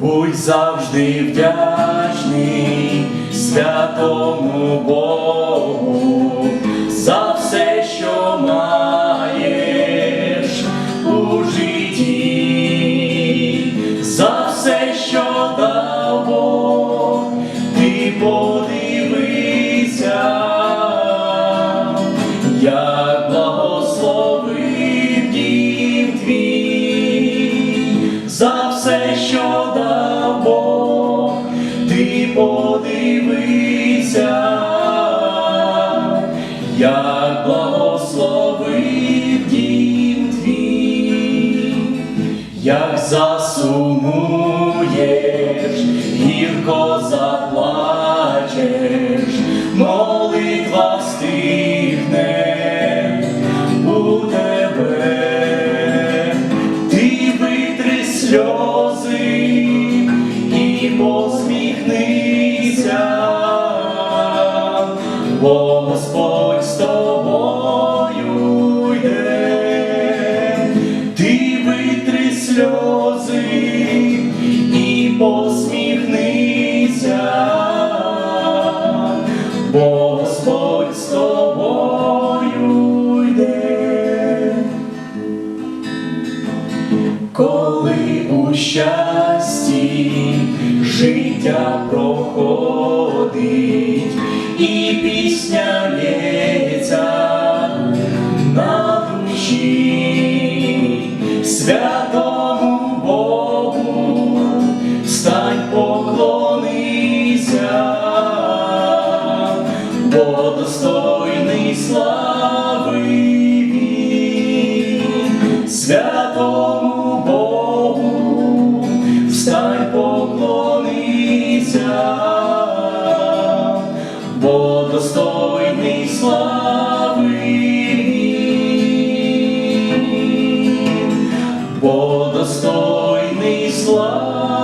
Будь завжди вдячний святому Богу за все, що маєш у житті, за все, що дав Бог, ти подивися, подивися, як благословив дім твій, як засумуєш, гірко заплачеш, молитва стихне Господь з тобою йде, ти витри сльози і посміхнися, Господь з тобою йде. Коли у щасті життя проходить і святому Богу, стань поклонися, бо достойний слави святому він, бо достойний слави.